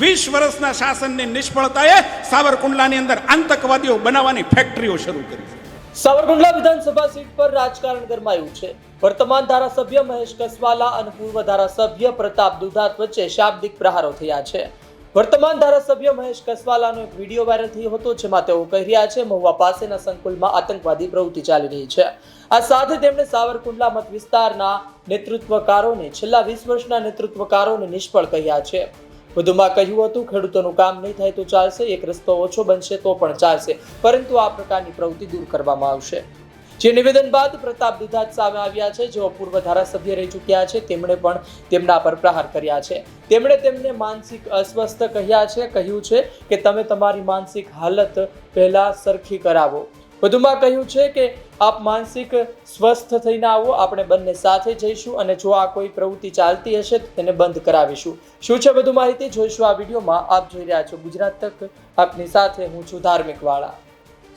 વીસ વર્ષના શાસનની નિષ્ફળતાએ સાવરકુંડલાની અંદર આતંકવાદીઓ બનાવવાની ફેક્ટરીઓ શરૂ કરી. સાવરકુંડલા વિધાનસભા સીટ પર રાજકારણ ગરમાયું છે. વર્તમાન ધારાસભ્ય મહેશ કસવાલા અને પૂર્વ ધારાસભ્ય પ્રતાપ દુધાત વચ્ચે શાબ્દિક પ્રહારો થયા છે. વર્તમાન ધારાસભ્ય મહેશ કસવાલાનો એક વીડિયો વાયરલ થયો હતો, જેમાં તેઓ કહી રહ્યા છે, મહુવા પાસેના સંકુલમાં આતંકવાદી પ્રવૃત્તિ ચાલી રહી છે. આ સાથે તેમણે સાવરકુંડલા મત વિસ્તારના નેતૃત્વકારોને છેલ્લા વીસ વર્ષના નેતૃત્વકારોને નિષ્ફળ કહ્યા છે. વધુમાં કહ્યું હતું, ખેડૂતોનું કામ નહીં થાય તો ચાલશે, એક રસ્તો ઓછો બનશે તો પણ ચાલશે. પરંતુ આ પ્રકારની પ્રવૃત્તિ દૂર કરવામાં આવશે. જે નિવેદન બાદ પ્રતાપ દુધાત સામે આવ્યા છે, જેઓ પૂર્વ ધારાસભ્ય રહી ચૂક્યા છે, તેમણે પણ તેમના પર પ્રહાર કર્યા છે. તેમણે તેમને માનસિક અસ્વસ્થ કહ્યા છે, કહ્યું છે કે તમે તમારી માનસિક હાલત પહેલા સરખી કરાવો. વધુમાં કહ્યું છે કે આપ માનસિક સ્વસ્થ થઈને આવો, આપણે બંને સાથે જઈશું અને જો આ કોઈ પ્રવૃત્તિ ચાલતી હશે તો તેને બંધ કરાવીશું. શું છે વધુ માહિતી? જોઈશું આ વિડીયોમાં. આપ જોઈ રહ્યા છો ગુજરાત તક. આપની સાથે હું છું ધાર્મિક વાળા.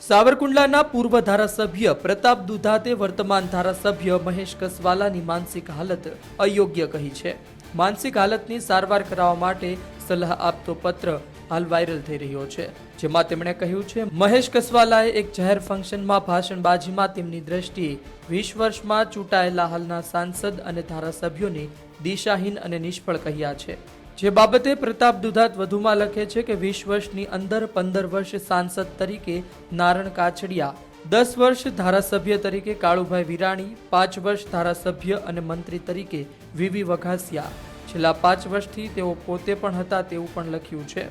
સાવરકુંડલાના પૂર્વ ધારાસભ્ય પ્રતાપ દુધાતે વર્તમાન ધારાસભ્ય મહેશ કસવાલાની માનસિક હાલત અયોગ્ય કહી છે. માનસિક હાલતની સારવાર કરાવવા માટે સલાહ આપતો પત્ર હાલ વાયરલ થઈ રહ્યો છે. જેમાં તેમણે કહ્યું છે, મહેશ કસવાલાએ એક જાહેર ફંક્શનમાં ભાષણબાજીમાં તેમની દ્રષ્ટિએ વીસ વર્ષમાં ચૂંટાયેલા હાલના સાંસદ અને ધારાસભ્યોને દિશાહીન અને નિષ્ફળ કહ્યા છે. જે બાબતે પ્રતાપ દુધાત વધુમાં લખે છે કે વીસ વર્ષની અંદર પંદર વર્ષ સાંસદ તરીકે નારણ કાછડિયા, દસ વર્ષ ધારાસભ્ય તરીકે કાળુભાઈ વિરાણી, પાંચ વર્ષ ધારાસભ્ય અને મંત્રી તરીકે વીવી વઘાસિયા. છેલ્લા પાંચ વર્ષથી તેઓ પોતે પણ હતા તેવું પણ લખ્યું છે.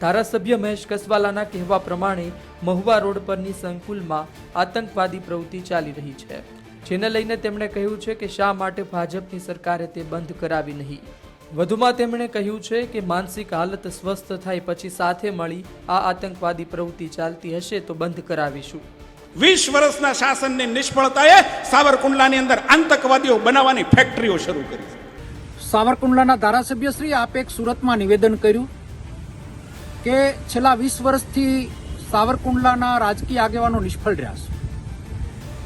ધારાસભ્ય મહેશ કસવાલાના કહેવા પ્રમાણે મહુવા રોડ પરની સંકુલમાં આતંકવાદી પ્રવૃત્તિ ચાલી રહી છે. જેને લઈને તેમણે કહ્યું છે કે શા માટે ભાજપની સરકારે તે બંધ કરાવી નહીં. વધુમાં તેમણે કહ્યું છે કે માનસિક હાલત સ્વસ્થ થાય પછી સાથે મળી આ આતંકવાદી પ્રવૃત્તિ ચાલતી હશે તો બંધ કરાવીશું. વીસ વર્ષના શાસનની નિષ્ફળતાએ સાવરકુંડલાની અંદર આતંકવાદીઓ બનાવવાની ફેક્ટરીઓ શરૂ કરી. સાવરકુંડલાના ધારાસભ્યશ્રી આપે એક સુરતમાં નિવેદન કર્યું કે છેલ્લા વીસ વર્ષથી સાવરકુંડલાના રાજકીય આગેવાનો નિષ્ફળ રહ્યા છે.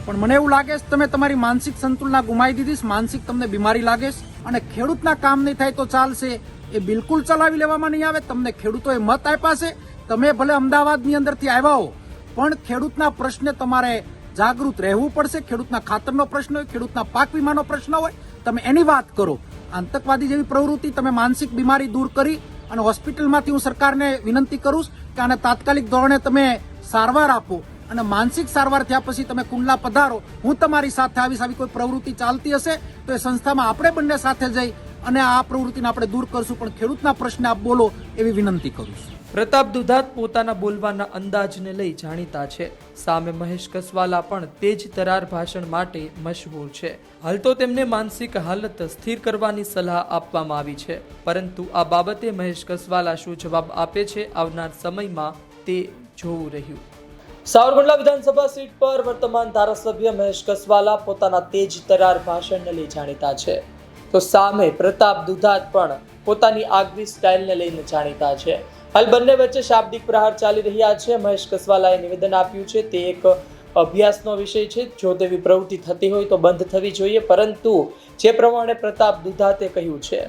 પણ મને એવું લાગે છે, તમે તમારી માનસિક સંતુલના ગુમાવી દીધી માનસિક તમને બીમારી લાગે છે અને ખેડૂતના કામ નહીં થાય તો ચાલશે, એ બિલકુલ ચલાવી લેવામાં નહીં આવે, તમને ખેડૂતોએ મત આપ્યા છે, તમે ભલે અમદાવાદની અંદરથી આવ્યા હો, પણ ખેડૂતના પ્રશ્ને તમારે જાગૃત રહેવું પડશે, ખેડૂતના ખાતરનો પ્રશ્ન હોય, ખેડૂતના પાક વીમાનો પ્રશ્ન હોય, તમે એની વાત કરો. આતંકવાદી જેવી પ્રવૃત્તિ તમે માનસિક બીમારી દૂર કરી અને હોસ્પિટલમાંથી હું સરકારને વિનંતી કરું છું કે આને તાત્કાલિક ધોરણે તમે સારવાર આપો અને માનસિક સારવાર થયા પછી તમે કુંડલા પધારો. હું તમારી સાથે આવીશ, આવી કોઈ પ્રવૃત્તિ ચાલતી હશે તો એ સંસ્થામાં આપણે બંને સાથે જઈ અને આ પ્રવૃત્તિને આપણે દૂર કરશું. પણ ખેડૂતના પ્રશ્ને આપ બોલો એવી વિનંતી કરું છું. પ્રતાપ દુધાત પોતાના બોલવાના અંદાજને લઈ જાણીતા છે. સામે મહેશ કસવાલા પણ તે જ તરાર ભાષણ માટે મશહૂર છે. હાલ તો તેમને માનસિક હાલત સ્થિર કરવાની સલાહ આપવામાં આવી છે. પરંતુ આ બાબતે મહેશ કસવાલા શું જવાબ આપે છે આવનાર સમયમાં તે જોવું રહ્યું. સાવરકુંડલા વિધાનસભા સીટ પર વર્તમાન ધારાસભ્ય મહેશ કસવાલા પોતાના તેજ તરાર ભાષણને લઈ જાણીતા છે. તો સામે પ્રતાપ દુધાત પણ પોતાની આગવી સ્ટાઇલને લઈને જાણીતા છે. હાલ બંને વચ્ચે શાબ્દિક પ્રહાર ચાલી રહ્યા છે. મહેશ કસવાલાએ નિવેદન આપ્યું છે તે એક અભ્યાસનો વિષય છે. જો તેવી પ્રવૃત્તિ થતી હોય તો બંધ થવી જોઈએ, પરંતુ જે પ્રમાણે પ્રતાપ દુધાતે કહ્યું છે,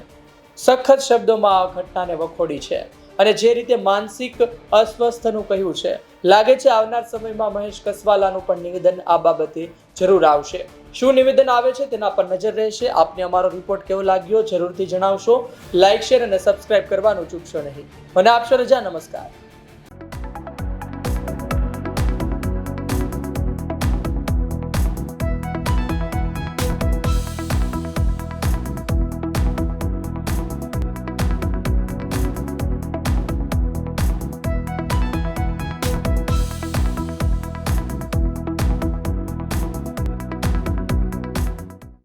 સખત શબ્દોમાં આ ઘટનાને વખોડી છે અને જે રીતે માનસિક અસ્વસ્થનું કહ્યું છે. લાગે છે આવનાર સમયમાં મહેશ કસવાલાનું પણ નિવેદન આ બાબતે જરૂર આવશે. શું નિવેદન આવે છે તેના પર નજર રહેશે. આપને અમારો રિપોર્ટ કેવો લાગ્યો જરૂરથી જણાવશો. લાઇક શેર અને સબસ્ક્રાઇબ કરવાનું ચૂકશો નહીં. મને આપશો રજા. નમસ્કાર.